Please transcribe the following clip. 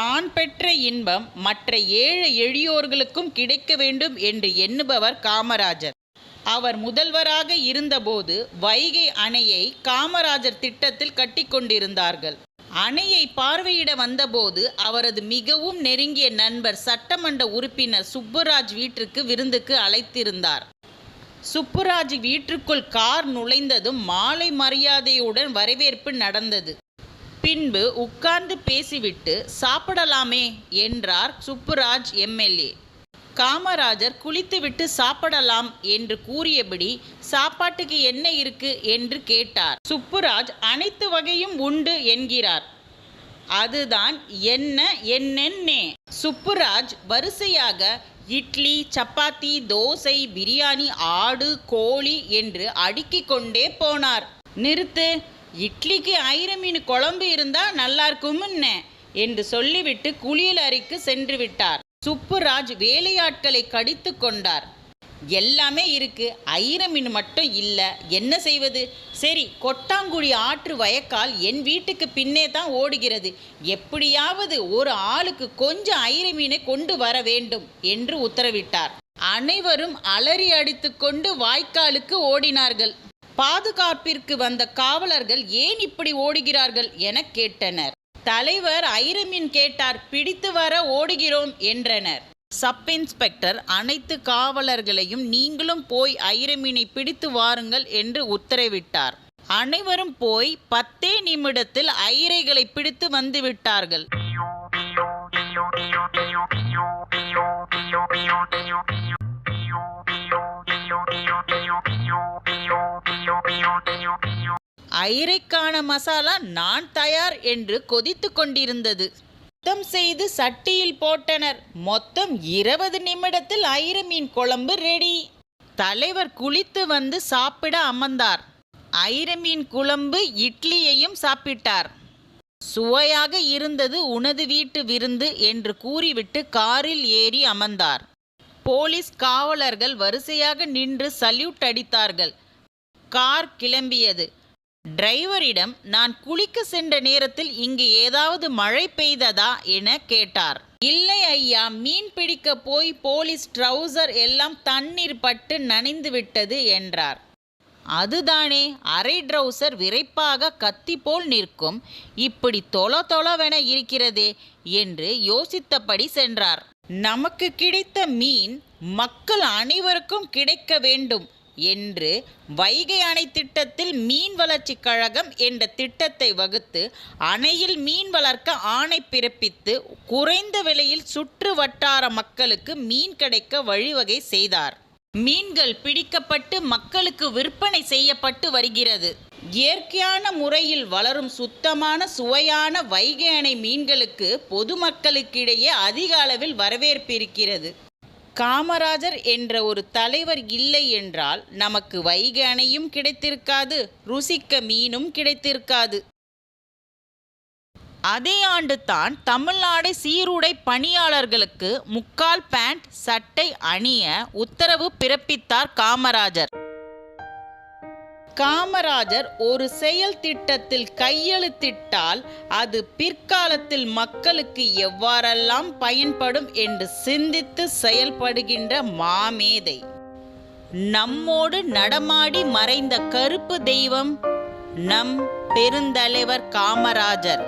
தான் பெற்ற இன்பம் மற்ற ஏழு எளியோர்களுக்கும் கிடைக்க வேண்டும் என்று எண்ணுபவர் காமராஜர். அவர் முதல்வராக இருந்தபோது வைகை அணையை காமராஜர் திட்டத்தில் கட்டிக்கொண்டிருந்தார்கள் அணையை பார்வையிட வந்தபோது அவரது மிகவும் நெருங்கிய நண்பர் சட்டமன்ற உறுப்பினர் சுப்புராஜ் வீட்டிற்கு விருந்துக்கு அழைத்திருந்தார். சுப்புராஜ் வீட்டிற்குள் கார் நுழைந்ததும் மாலை மரியாதையுடன் வரவேற்பு நடந்தது. பின்பு உட்கார்ந்து பேசிவிட்டு சாப்பிடலாமே என்றார் சுப்புராஜ் எம்எல்ஏ காமராஜர் குளித்துவிட்டு சாப்பிடலாம் என்று கூறியபடி சாப்பாட்டுக்கு என்ன இருக்கு? என்று கேட்டார். சுப்புராஜ் அனைத்து வகையும் உண்டு என்கிறார். அதுதான் என்ன என்னென்னே? சுப்புராஜ் வரிசையாக இட்லி சப்பாத்தி தோசை பிரியாணி ஆடு கோழி என்று அடுக்கிக் கொண்டே போனார். நிறுத்து இட்லிக்கு ஐர மீன் குழம்பு இருந்தால் நல்லா இருக்கும்னு என்று சொல்லிவிட்டு குளியல் அறைக்கு சென்று விட்டார். சுப்புராஜ் வேலையாட்களை கடித்து கொண்டார். எல்லாமே இருக்கு ஐர மீன் மட்டும் இல்லை என்ன செய்வது? சரி கொட்டாங்குழி ஆற்று வயக்கால் என் வீட்டுக்கு பின்னே தான் ஓடுகிறது. எப்படியாவது ஒரு ஆளுக்கு கொஞ்சம் ஐர மீனை கொண்டு வர வேண்டும் என்று உத்தரவிட்டார். அனைவரும் அலறி அடித்துக்கொண்டு வாய்க்காலுக்கு ஓடினார்கள். பாதுகாப்பிற்கு வந்த காவலர்கள் ஏன் இப்படி ஓடுகிறார்கள் என கேட்டனர். தலைவர் ஐரமின் கேட்டார் பிடித்து வர ஓடுகிறோம் என்றனர். சப் இன்ஸ்பெக்டர் அனைத்து காவலர்களையும் நீங்களும் போய் ஐரமீனை பிடித்து வாருங்கள் என்று உத்தரவிட்டார். அனைவரும் போய் பத்தே நிமிடத்தில் ஐரைகளை பிடித்து வந்து விட்டார்கள். ஐரைக்கான மசாலா நான் தயார் என்று கொதித்து கொண்டிருந்தது. சுத்தம் செய்து சட்டியில் போட்டனர். மொத்தம் இருபது நிமிடத்தில் ஐர மீன் குழம்பு ரெடி. தலைவர் குளித்து வந்து சாப்பிட அமர்ந்தார். ஐர மீன் குழம்பு இட்லியையும் சாப்பிட்டார். சுவையாக இருந்தது உனது வீட்டு விருந்து என்று கூறிவிட்டு காரில் ஏறி அமர்ந்தார். போலீஸ் காவலர்கள் வரிசையாக நின்று சல்யூட் அடித்தார்கள். கார் கிளம்பியது. டிரைவரிடம் நான் குளிக்க சென்ற நேரத்தில் இங்கு ஏதாவது மழை பெய்ததா? என கேட்டார். இல்லை ஐயா மீன் பிடிக்க போய் போலீஸ் ட்ரௌசர் எல்லாம் தண்ணீர் பட்டு நனைந்து விட்டது என்றார். அதுதானே அரை ட்ரௌசர் விரைப்பாக கத்தி போல் நிற்கும். இப்படி தொல தொலவென இருக்கிறதே என்று யோசித்தபடி சென்றார். நமக்கு கிடைத்த மீன் மக்கள் அனைவருக்கும் கிடைக்க வேண்டும் என்று வைகை அணை திட்டத்தில் மீன் வளர்ச்சி கழகம் என்ற திட்டத்தை வகுத்து அணையில் மீன் வளர்க்க ஆணை பிறப்பித்து குறைந்த விலையில் சுற்று வட்டார மக்களுக்கு மீன் கிடைக்க வழிவகை செய்தார். மீன்கள் பிடிக்கப்பட்டு மக்களுக்கு விற்பனை செய்யப்பட்டு வருகிறது. இயற்கையான முறையில் வளரும் சுத்தமான சுவையான வைகை அணை மீன்களுக்கு பொதுமக்களுக்கிடையே அதிக அளவில் வரவேற்பு இருக்கிறது. காமராஜர் என்ற ஒரு தலைவர் இல்லை என்றால் நமக்கு வைகை அணையும் கிடைத்திருக்காது ருசிக்க மீனும் கிடைத்திருக்காது. அதே ஆண்டு தான் தமிழ்நாடு சீருடை பணியாளர்களுக்கு முக்கால் பேண்ட் சட்டை அணிய உத்தரவு பிறப்பித்தார் காமராஜர். காமராஜர் ஒரு செயல் திட்டத்தில் கையெழுத்திட்டால் அது பிற்காலத்தில் மக்களுக்கு எவ்வாறெல்லாம் பயன்படும் என்று சிந்தித்து செயல்படுகின்ற மாமேதை. நம்மோடு நடமாடி மறைந்த கருப்பு தெய்வம் நம் பெருந்தலைவர் காமராஜர்.